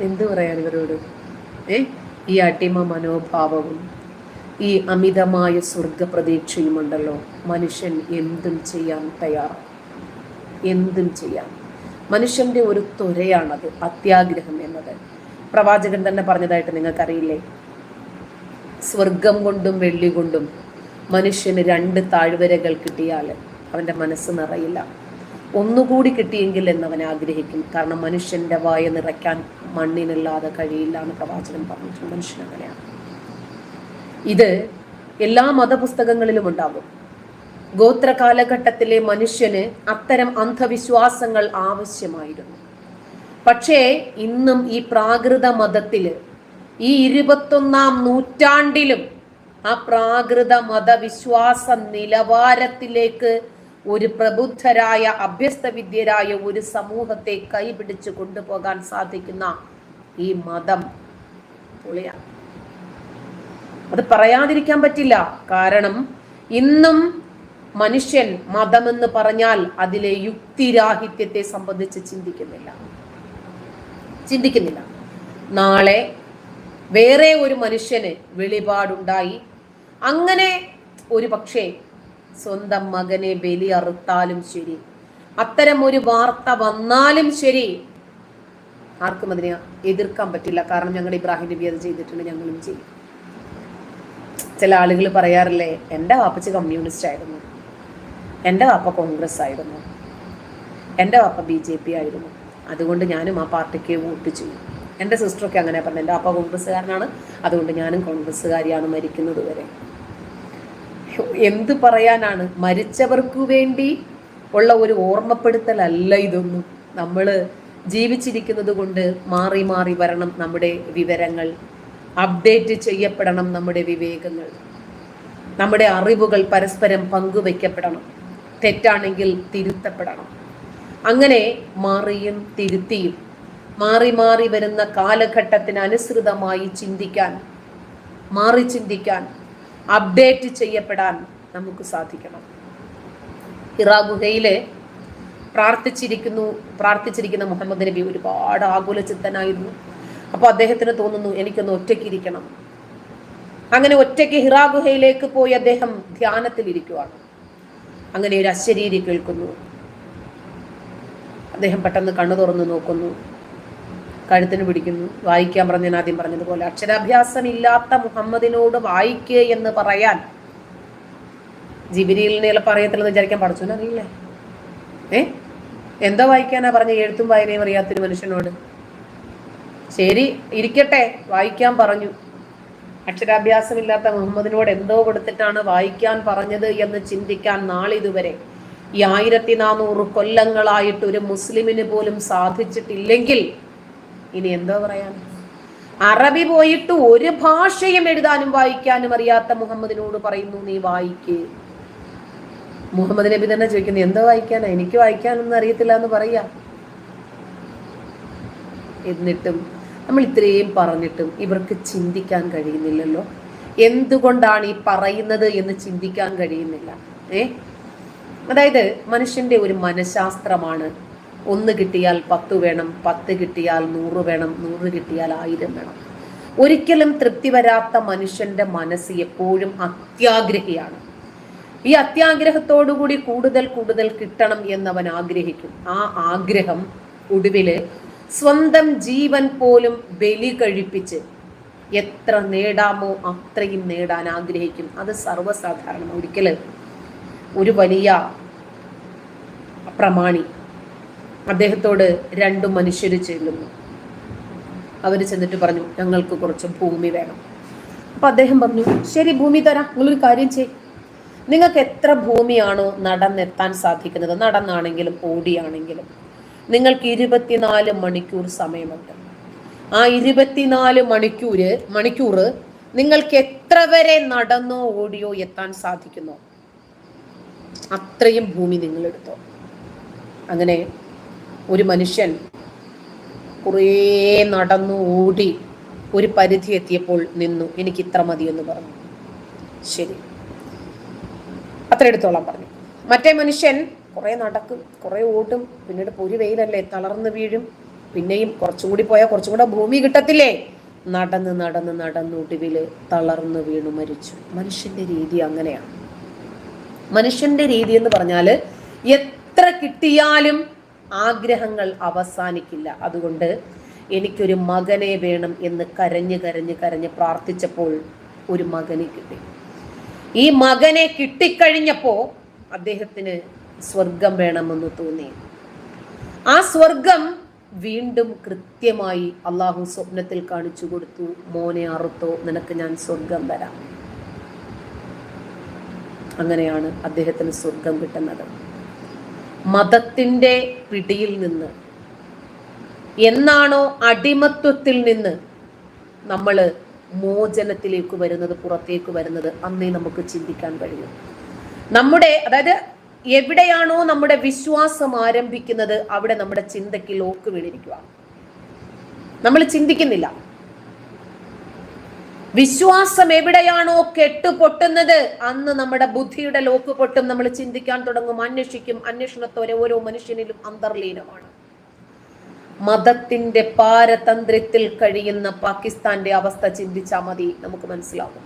എന്തു പറയാൻ ഇവരോട്? ഏ ഈ അടിമ മനോഭാവവും ഈ അമിതമായ സ്വർഗപ്രതീക്ഷയുമുണ്ടല്ലോ മനുഷ്യൻ എന്തും ചെയ്യാൻ തയ്യാർ എന്തും ചെയ്യാം മനുഷ്യന്റെ ഒരു ത്വരയാണത് അത്യാഗ്രഹം എന്നത്. പ്രവാചകൻ തന്നെ പറഞ്ഞതായിട്ട് നിങ്ങൾക്കറിയില്ലേ? സ്വർഗം കൊണ്ടും വെള്ളി കൊണ്ടും മനുഷ്യന് രണ്ട് താഴ്വരകൾ കിട്ടിയാൽ അവന്റെ മനസ്സ് നിറയില്ല. ഒന്നുകൂടി കിട്ടിയെങ്കിൽ എന്നവൻ ആഗ്രഹിക്കും. കാരണം മനുഷ്യന്റെ വായ നിറയ്ക്കാൻ മണ്ണിനല്ലാതെ കഴിയില്ല എന്ന് പ്രവാചകൻ പറഞ്ഞിട്ടുണ്ട്. മനുഷ്യൻ അങ്ങനെയാണ്. ഇത് എല്ലാ മതപുസ്തകങ്ങളിലും ഉണ്ടാകും. ഗോത്ര കാലഘട്ടത്തിലെ മനുഷ്യന് അത്തരം അന്ധവിശ്വാസങ്ങൾ ആവശ്യമായിരുന്നു. പക്ഷേ ഇന്നും ഈ പ്രാകൃത മതത്തിൽ ഈ ഇരുപത്തൊന്നാം നൂറ്റാണ്ടിലും ആ പ്രാകൃത മതവിശ്വാസ നിലവാരത്തിലേക്ക് ഒരു പ്രബുദ്ധരായ അഭ്യസ്ത വിദ്യരായ ഒരു സമൂഹത്തെ കൈപിടിച്ച് കൊണ്ടുപോകാൻ സാധിക്കുന്ന ഈ മതം പൊളിയാണ് അത് പറയാതിരിക്കാൻ പറ്റില്ല. കാരണം ഇന്നും മനുഷ്യൻ മതമെന്ന് പറഞ്ഞാൽ അതിലെ യുക്തിരാഹിത്യത്തെ സംബന്ധിച്ച് ചിന്തിക്കുന്നില്ല. ചിന്തിക്കുന്നില്ല. നാളെ വേറെ ഒരു മനുഷ്യന് വെളിപാടുണ്ടായി. അങ്ങനെ ഒരു പക്ഷേ സ്വന്തം മകനെ ബലി അറുത്താലും ശരി. അത്തരം ഒരു വാർത്ത വന്നാലും ശരി. ആർക്കും അതിനെ എതിർക്കാൻ പറ്റില്ല. കാരണം ഞങ്ങൾ ഇബ്രാഹിം നബി അത് ചെയ്തിട്ടുണ്ട് ഞങ്ങളും ചെയ്യും. ചില ആളുകൾ പറയാറില്ലേ എന്റെ വാപ്പച്ച് കമ്മ്യൂണിസ്റ്റ് ആയിരുന്നു. എന്റെ വാപ്പ കോൺഗ്രസ് ആയിരുന്നു. എന്റെ വാപ്പ ബി ജെ പി ആയിരുന്നു. അതുകൊണ്ട് ഞാനും ആ പാർട്ടിക്ക് വോട്ട് ചെയ്യും. എന്റെ സിസ്റ്ററൊക്കെ അങ്ങനെ പറഞ്ഞു എന്റെ വാപ്പ കോൺഗ്രസ്സുകാരനാണ് അതുകൊണ്ട് ഞാനും കോൺഗ്രസ്സുകാരിയാണ് മരിക്കുന്നത് വരെ. എന്ത് പറയാനാണ്? മരിച്ചവർക്ക് വേണ്ടി ഉള്ള ഒരു ഓർമ്മപ്പെടുത്തലല്ല ഇതൊന്നും. നമ്മൾ ജീവിച്ചിരിക്കുന്നത് കൊണ്ട് മാറി മാറി വരണം നമ്മുടെ വിവരങ്ങൾ. അപ്ഡേറ്റ് ചെയ്യപ്പെടണം നമ്മുടെ വിവേകങ്ങൾ. നമ്മുടെ അറിവുകൾ പരസ്പരം പങ്കുവയ്ക്കപ്പെടണം തെറ്റാണെങ്കിൽ തിരുത്തപ്പെടണം. അങ്ങനെ മാറിയും തിരുത്തിയും. മാറി മാറി വരുന്ന കാലഘട്ടത്തിനനുസൃതമായി ചിന്തിക്കാൻ മാറി ചിന്തിക്കാൻ അപ്ഡേറ്റ് ചെയ്യപ്പെടാൻ നമുക്ക് സാധിക്കണം. ഹിറാ ഗുഹയിൽ പ്രാർത്ഥിച്ചിരിക്കുന്നു പ്രാർത്ഥിച്ചിരിക്കുന്ന മുഹമ്മദ് നബി ഒരുപാട് ആകുല ചിത്തനായിരുന്നു അപ്പോൾ അദ്ദേഹത്തിന് തോന്നുന്നു എനിക്കൊന്ന് ഒറ്റയ്ക്ക് ഇരിക്കണം. അങ്ങനെ ഒറ്റയ്ക്ക് ഹിറാ ഗുഹയിലേക്ക് പോയി അദ്ദേഹം ധ്യാനത്തിൽ ഇരിക്കുവാണ് അങ്ങനെ ഒരു അശരീരി കേൾക്കുന്നു. അദ്ദേഹം പെട്ടെന്ന് കണ്ണു തുറന്നു നോക്കുന്നു. കഴുത്തിന് പിടിക്കുന്നു. വായിക്കാൻ പറഞ്ഞ ആദ്യം പറഞ്ഞതുപോലെ അക്ഷരാഭ്യാസം ഇല്ലാത്ത മുഹമ്മദിനോട് വായിക്കുക എന്ന് പറയാൻ. ജിബിരിയിൽ ചിലപ്പോൾ അറിയത്തില്ലെന്ന് വിചാരിക്കാൻ പഠിച്ചു അറിയില്ലേ ഏ? എന്താ വായിക്കാനാ പറഞ്ഞ? എഴുത്തും വായനയും അറിയാത്തൊരു മനുഷ്യനോട്. ശരി ഇരിക്കട്ടെ വായിക്കാൻ പറഞ്ഞു. അക്ഷരാഭ്യാസമില്ലാത്ത മുഹമ്മദിനോട് എന്തോ കൊടുത്തിട്ടാണ് വായിക്കാൻ പറഞ്ഞത് എന്ന് ചിന്തിക്കാൻ നാളിതുവരെ. ഈ ആയിരത്തി നാനൂറ് കൊല്ലങ്ങളായിട്ട് ഒരു മുസ്ലിമിന് പോലും സാധിച്ചിട്ടില്ലെങ്കിൽ ഇനി എന്തോ പറയാം അറബി പോയിട്ട് ഒരു ഭാഷയും എഴുതാനും വായിക്കാനും അറിയാത്ത മുഹമ്മദിനോട് പറയുന്നു നീ വായിക്കേ. മുഹമ്മദ് നബി തന്നെ ചോദിക്കുന്നു എന്തോ വായിക്കാനാ? എനിക്ക് വായിക്കാനൊന്നും അറിയത്തില്ല എന്ന് പറയാ. എന്നിട്ടും നമ്മൾ ഇത്രയും പറഞ്ഞിട്ടും ഇവർക്ക് ചിന്തിക്കാൻ കഴിയുന്നില്ലല്ലോ. എന്തുകൊണ്ടാണ് ഈ പറയുന്നത് എന്ന് ചിന്തിക്കാൻ കഴിയുന്നില്ല? ഏ? അതായത് മനുഷ്യന്റെ ഒരു മനഃശാസ്ത്രമാണ് ഒന്ന് കിട്ടിയാൽ പത്ത് വേണം പത്ത് കിട്ടിയാൽ നൂറ് വേണം നൂറ് കിട്ടിയാൽ ആയിരം വേണം. ഒരിക്കലും തൃപ്തി വരാത്ത മനുഷ്യന്റെ മനസ്സ് എപ്പോഴും അത്യാഗ്രഹിയാണ്. ഈ അത്യാഗ്രഹത്തോടുകൂടി കൂടുതൽ കൂടുതൽ കിട്ടണം എന്നവൻ ആഗ്രഹിക്കും. ആ ആഗ്രഹം ഒടുവിൽ സ്വന്തം ജീവൻ പോലും ബലി കഴിപ്പിച്ച് എത്ര നേടാമോ അത്രയും നേടാൻ ആഗ്രഹിക്കും. അത് സർവസാധാരണ ഒരിക്കൽ ഒരു വലിയ പ്രമാണി അദ്ദേഹത്തോട് രണ്ടു മനുഷ്യർ ചെല്ലുന്നു. അവർ ചെന്നിട്ട് പറഞ്ഞു ഞങ്ങൾക്ക് കുറച്ച് ഭൂമി വേണം. അപ്പൊ അദ്ദേഹം പറഞ്ഞു ശരി ഭൂമി തരാം. നിങ്ങളൊരു കാര്യം ചെയ് നിങ്ങൾക്ക് എത്ര ഭൂമിയാണോ നടന്നെത്താൻ സാധിക്കുന്നത്? നടന്നാണെങ്കിലും ഓടിയാണെങ്കിലും നിങ്ങൾക്ക് ഇരുപത്തിനാല് മണിക്കൂർ സമയമുണ്ട്. ആ ഇരുപത്തിനാല് മണിക്കൂര് മണിക്കൂർ നിങ്ങൾക്ക് എത്ര വരെ നടന്നോ ഓടിയോ എത്താൻ സാധിക്കുന്നോ? അത്രയും ഭൂമി നിങ്ങൾ എടുത്തോ അങ്ങനെ ഒരു മനുഷ്യൻ കുറേ നടന്നു ഓടി ഒരു പരിധി എത്തിയപ്പോൾ നിന്നു. എനിക്ക് ഇത്ര മതി എന്ന് പറഞ്ഞു. ശരി. അത്ര എടുത്തോളാം പറഞ്ഞു. മറ്റേ മനുഷ്യൻ കുറേ നടക്കും കുറേ ഓടും. പിന്നീട് പൊരി വെയിലല്ലേ തളർന്നു വീഴും. പിന്നെയും കുറച്ചുകൂടി പോയാൽ കുറച്ചും കൂടെ ഭൂമി കിട്ടത്തില്ലേ? നടന്ന് നടന്ന് നടന്നൊടുവിൽ തളർന്നു വീണു മരിച്ചു. മനുഷ്യന്റെ രീതി അങ്ങനെയാണ്. മനുഷ്യന്റെ രീതി എന്ന് പറഞ്ഞാൽ എത്ര കിട്ടിയാലും ആഗ്രഹങ്ങൾ അവസാനിക്കില്ല. അതുകൊണ്ട് എനിക്കൊരു മകനെ വേണം എന്ന് കരഞ്ഞ് കരഞ്ഞ് കരഞ്ഞ് പ്രാർത്ഥിച്ചപ്പോൾ ഒരു മകനെ കിട്ടി. ഈ മകനെ കിട്ടിക്കഴിഞ്ഞപ്പോൾ അദ്ദേഹത്തിന് സ്വർഗം വേണമെന്ന് തോന്നി. ആ സ്വർഗം വീണ്ടും കൃത്യമായി അള്ളാഹു സ്വപ്നത്തിൽ കാണിച്ചു കൊടുത്തു. മോനെ അറുത്തോ നിനക്ക് ഞാൻ സ്വർഗം തരാം. അങ്ങനെയാണ് അദ്ദേഹത്തിന് സ്വർഗം കിട്ടുന്നത്. മതത്തിന്റെ പിടിയിൽ നിന്ന്. എന്നാണോ അടിമത്വത്തിൽ നിന്ന് നമ്മൾ മോചനത്തിലേക്ക് വരുന്നത് പുറത്തേക്ക് വരുന്നത് അന്നേ നമുക്ക് ചിന്തിക്കാൻ കഴിയും. നമ്മുടെ അതായത് എവിടെയാണോ നമ്മുടെ വിശ്വാസം ആരംഭിക്കുന്നത് അവിടെ നമ്മുടെ ചിന്തയ്ക്ക് ലോക്ക് വീണിരിക്കുക. നമ്മൾ ചിന്തിക്കുന്നില്ല. വിശ്വാസം എവിടെയാണോ കെട്ടുപൊട്ടുന്നത്? അന്ന് നമ്മുടെ ബുദ്ധിയുടെ ലോക്ക് പൊട്ടും. നമ്മൾ ചിന്തിക്കാൻ തുടങ്ങും. അന്വേഷിക്കും. അന്വേഷണത്തോടെ ഓരോ മനുഷ്യനിലും അന്തർലീനമാണ്. മതത്തിന്റെ പാരതന്ത്രത്തിൽ കഴിയുന്ന പാകിസ്ഥാന്റെ അവസ്ഥ ചിന്തിച്ചാൽ മതി നമുക്ക് മനസ്സിലാവും.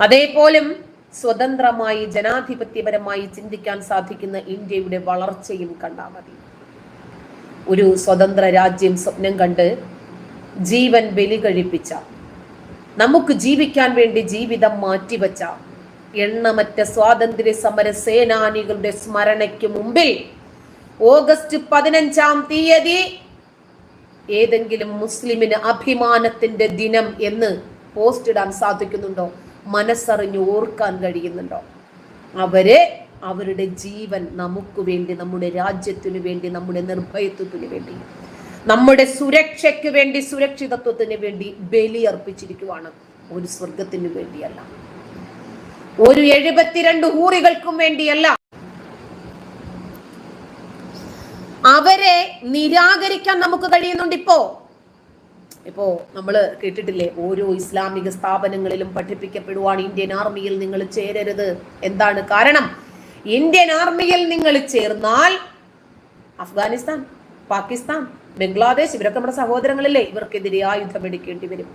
അതേപോലും സ്വതന്ത്രമായി ജനാധിപത്യപരമായി ചിന്തിക്കാൻ സാധിക്കുന്ന ഇന്ത്യയുടെ വളർച്ചയും കണ്ടാൽ മതി. ഒരു സ്വതന്ത്ര രാജ്യം സ്വപ്നം കണ്ട് ജീവൻ ബലി കഴിപ്പിച്ച നമുക്ക് ജീവിക്കാൻ വേണ്ടി ജീവിതം മാറ്റിവെച്ച എണ്ണമറ്റ സ്വാതന്ത്ര്യ സമര സേനാനികളുടെ സ്മരണയ്ക്ക് മുമ്പിൽ ഓഗസ്റ്റ് പതിനഞ്ചാം തീയതി ഏതെങ്കിലും മുസ്ലിമിന് അഭിമാനത്തിന്റെ ദിനം എന്ന് പോസ്റ്റ് ഇടാൻ സാധിക്കുന്നുണ്ടോ? മനസ്സറിഞ്ഞ് ഓർക്കാൻ കഴിയുന്നുണ്ടോ? അവരെ അവരുടെ ജീവൻ നമുക്ക് വേണ്ടി നമ്മുടെ രാജ്യത്തിനു വേണ്ടി നമ്മുടെ നിർഭയത്വത്തിനു വേണ്ടി നമ്മുടെ സുരക്ഷയ്ക്ക് വേണ്ടി സുരക്ഷിതത്വത്തിന് വേണ്ടി ബലി അർപ്പിച്ചിരിക്കുവാണ്. ഒരു സ്വർഗത്തിന് വേണ്ടിയല്ല. ഒരു എഴുപത്തിരണ്ട് ഹൂറികൾക്കും വേണ്ടിയല്ല. അവരെ നിരാകരിക്കാൻ നമുക്ക് കഴിയുന്നുണ്ട് ഇപ്പോ. ഇപ്പോ നമ്മൾ കേട്ടിട്ടില്ലേ? ഓരോ ഇസ്ലാമിക സ്ഥാപനങ്ങളിലും പഠിപ്പിക്കപ്പെടുവാണ് ഇന്ത്യൻ ആർമിയിൽ നിങ്ങൾ ചേരരുത്. എന്താണ് കാരണം? ഇന്ത്യൻ ആർമിയിൽ നിങ്ങൾ ചേർന്നാൽ അഫ്ഗാനിസ്ഥാൻ പാകിസ്ഥാൻ ബംഗ്ലാദേശ് ഇവരൊക്കെ നമ്മുടെ സഹോദരങ്ങളല്ലേ? ഇവർക്കെതിരെ ആയുധം എടുക്കേണ്ടി വരും.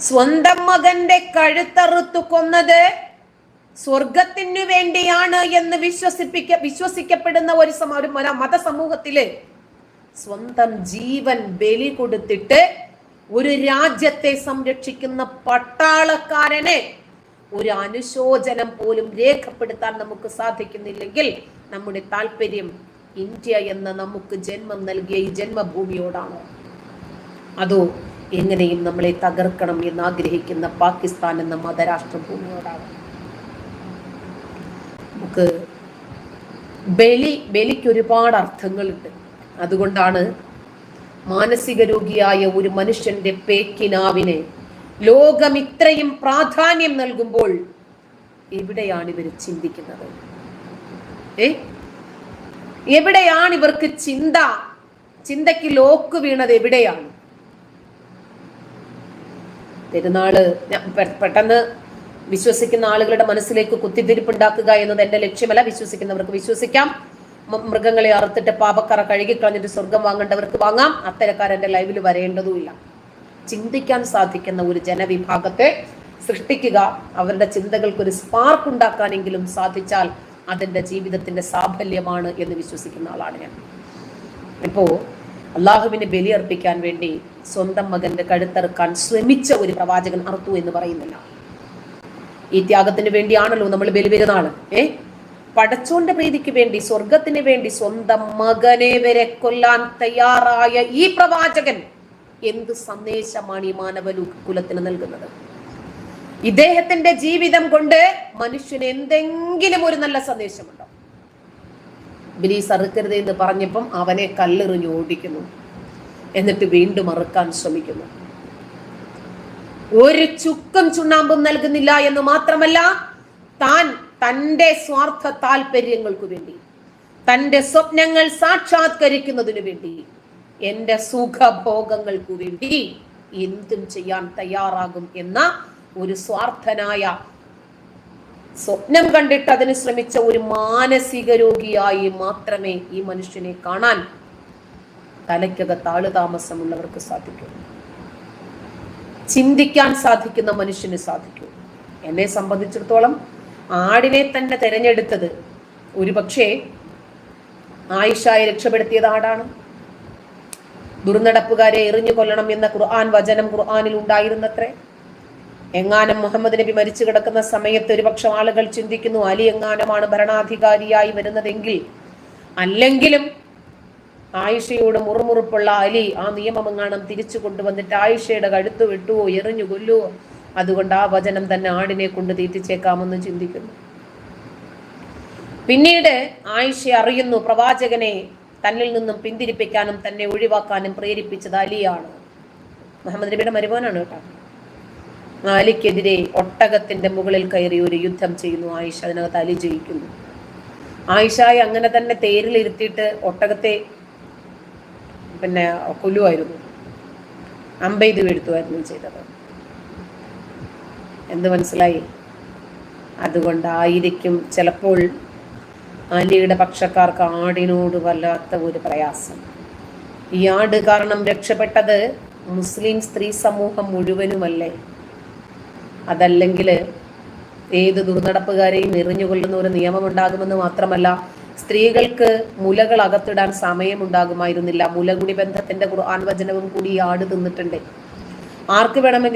സ്വന്തം മകന്റെ കഴുത്തറുത്തു കൊന്നത് സ്വർഗത്തിനു വേണ്ടിയാണ് എന്ന് വിശ്വസിപ്പിക്ക വിശ്വസിക്കപ്പെടുന്ന ഒരു ഒരു മതസമൂഹത്തിൽ സ്വന്തം ജീവൻ ബലി കൊടുത്തിട്ട് ഒരു രാജ്യത്തെ സംരക്ഷിക്കുന്ന പട്ടാളക്കാരനെ ഒരു അനുശോചനം പോലും രേഖപ്പെടുത്താൻ നമുക്ക് സാധിക്കുന്നില്ലെങ്കിൽ നമ്മുടെ താല്പര്യം ഇന്ത്യ എന്ന നമുക്ക് ജന്മം നൽകിയ ഈ ജന്മഭൂമിയോടാണോ? അതോ എങ്ങനെയും നമ്മളെ തകർക്കണം എന്ന് ആഗ്രഹിക്കുന്ന പാകിസ്ഥാൻ എന്ന മതരാഷ്ട്ര ഭൂമിയോടാണോ നമുക്ക് ബലി ബലിക്ക് ഒരുപാട് അർത്ഥങ്ങളുണ്ട്. അതുകൊണ്ടാണ് മാനസിക രോഗിയായ ഒരു മനുഷ്യന്റെ പേക്കിനാവിന് ലോകം ഇത്രയും പ്രാധാന്യം നൽകുമ്പോൾ എവിടെയാണ് ഇവർ ചിന്തിക്കുന്നത്? ഏ? എവിടെയാണ് ഇവർക്ക് ചിന്ത? ചിന്തയ്ക്ക് ലോക്ക് വീണത് എവിടെയാണ്? പെരുന്നാൾ പെട്ടെന്ന് വിശ്വസിക്കുന്ന ആളുകളുടെ മനസ്സിലേക്ക് കുത്തിത്തിരിപ്പുണ്ടാക്കുക എന്നത് എന്റെ ലക്ഷ്യമല്ല. വിശ്വസിക്കുന്നവർക്ക് വിശ്വസിക്കാം. മൃഗങ്ങളെ അറുത്തിട്ട് പാപക്കറ കഴുകിക്കളഞ്ഞിട്ട് സ്വർഗം വാങ്ങേണ്ടവർക്ക് വാങ്ങാം. അത്തരക്കാരന്റെ ലൈവിൽ വരേണ്ടതുമില്ല. ചിന്തിക്കാൻ സാധിക്കുന്ന ഒരു ജനവിഭാഗത്തെ സൃഷ്ടിക്കുക അവരുടെ ചിന്തകൾക്ക് ഒരു സ്പാർക്ക് ഉണ്ടാക്കാനെങ്കിലും സാധിച്ചാൽ അതിന്റെ ജീവിതത്തിന്റെ സാഫല്യമാണ് എന്ന് വിശ്വസിക്കുന്ന ആളാണ് ഞാൻ. ഇപ്പോൾ അള്ളാഹുവിന് ബലിയർപ്പിക്കാൻ വേണ്ടി സ്വന്തം മകന്റെ കഴുത്തറുക്കാൻ ശ്രമിച്ച ഒരു പ്രവാചകൻ അർത്തു എന്ന് പറയുന്നില്ല. ഈ ത്യാഗത്തിന് വേണ്ടിയാണല്ലോ നമ്മൾ ബലി പെരുന്നാൾ ഏ? പടച്ചോന്റെ പ്രീതിക്ക് വേണ്ടി സ്വർഗത്തിന് വേണ്ടി സ്വന്തം മകനെ വരെ കൊല്ലാൻ തയ്യാറായ ഈ പ്രവാചകൻ എന്ത് സന്ദേശമാണ് ഈ മാനവ കുലത്തിന് നൽകുന്നത്? ഇദ്ദേഹത്തിന്റെ ജീവിതം കൊണ്ട് മനുഷ്യന് എന്തെങ്കിലും ഒരു നല്ല സന്ദേശമുണ്ടോ? ബിലീസ് അറുക്കരുത് എന്ന് പറഞ്ഞപ്പം അവനെ കല്ലെറിഞ്ഞ് ഓടിക്കുന്നു. എന്നിട്ട് വീണ്ടും അറുക്കാൻ ശ്രമിക്കുന്നു. ഒരു ചുക്കും ചുണ്ണാമ്പും നൽകുന്നില്ല എന്ന് മാത്രമല്ല താൻ തന്റെ സ്വാർത്ഥ താല്പര്യങ്ങൾക്കു വേണ്ടി തന്റെ സ്വപ്നങ്ങൾ സാക്ഷാത്കരിക്കുന്നതിനു വേണ്ടി എന്റെ സുഖഭോഗങ്ങൾക്കു വേണ്ടി എന്തും ചെയ്യാൻ തയ്യാറാകും എന്ന ഒരു സ്വാർത്ഥനായ സ്വപ്നം കണ്ടിട്ട് അതിന് ശ്രമിച്ച ഒരു മാനസിക രോഗിയായി മാത്രമേ ഈ മനുഷ്യനെ കാണാൻ തലയ്ക്കകത്ത് ആൾ താമസമുള്ളവർക്ക് സാധിക്കും ചിന്തിക്കാൻ സാധിക്കുന്ന മനുഷ്യന് സാധിക്കും. എന്നെ സംബന്ധിച്ചിടത്തോളം ആടിനെ തന്നെ തിരഞ്ഞെടുത്തത് ഒരുപക്ഷെ ആയിഷായെ രക്ഷപ്പെടുത്തിയത് ആടാണ്. ദുർനടപ്പുകാരെ എറിഞ്ഞു കൊല്ലണം എന്ന ഖുർആൻ വചനം ഖുർആാനിൽ ഉണ്ടായിരുന്നത്രേ എങ്ങാനം മുഹമ്മദ് നബി മരിച്ചു കിടക്കുന്ന സമയത്ത് ഒരുപക്ഷം ആളുകൾ ചിന്തിക്കുന്നു അലി എങ്ങാനമാണ് ഭരണാധികാരിയായി വരുന്നതെങ്കിൽ. അല്ലെങ്കിലും ആയിഷയോട് മുറുമുറുപ്പുള്ള അലി ആ നിയമം എങ്ങാനും തിരിച്ചു കൊണ്ടുവന്നിട്ട് ആയിഷയുടെ കഴുത്ത് വിട്ടുവോ എറിഞ്ഞു കൊല്ലുവോ അതുകൊണ്ട് ആ വചനം തന്നെ ആടിനെ കൊണ്ട് തീറ്റിച്ചേക്കാമെന്ന് ചിന്തിക്കുന്നു. പിന്നീട് ആയിഷ അറിയുന്നു പ്രവാചകനെ തന്നിൽ നിന്നും പിന്തിരിപ്പിക്കാനും തന്നെ ഒഴിവാക്കാനും പ്രേരിപ്പിച്ചത് അലിയാണ്. മുഹമ്മദ് നബിയുടെ മരുമോനാണ് കേട്ടോ. അലിക്കെതിരെ ഒട്ടകത്തിന്റെ മുകളിൽ കയറി ഒരു യുദ്ധം ചെയ്യുന്നു ആയിഷ. അതിനകത്ത് അലി ജയിക്കുന്നു. ആയിഷായി അങ്ങനെ തന്നെ തേരിലിരുത്തിയിട്ട് ഒട്ടകത്തെ പിന്നെ കൊല്ലുമായിരുന്നു അമ്പെയ്ത് വീഴ്ത്തുമായിരുന്നു ചെയ്തത്. എന്ത് മനസ്സിലായി? അതുകൊണ്ടായിരിക്കും ചിലപ്പോൾ അലിയുടെ പക്ഷക്കാർക്ക് ആടിനോട് വല്ലാത്ത ഒരു പ്രയാസം. ഈ ആട് കാരണം രക്ഷപ്പെട്ടത് മുസ്ലിം സ്ത്രീ സമൂഹം മുഴുവനുമല്ലേ? അതല്ലെങ്കിൽ ഏത് ദുർനടപ്പുകാരെയും എറിഞ്ഞുകൊള്ളുന്ന ഒരു നിയമം ഉണ്ടാകുമെന്ന് മാത്രമല്ല സ്ത്രീകൾക്ക് മുലകൾ അകത്തിടാൻ സമയമുണ്ടാകുമായിരുന്നില്ല. മുലകുടി ബന്ധത്തിന്റെ ഖുർആൻ വചനവും കൂടി ആട് തിന്നിട്ടുണ്ട്. ആർക്ക് വേണമെങ്കിലും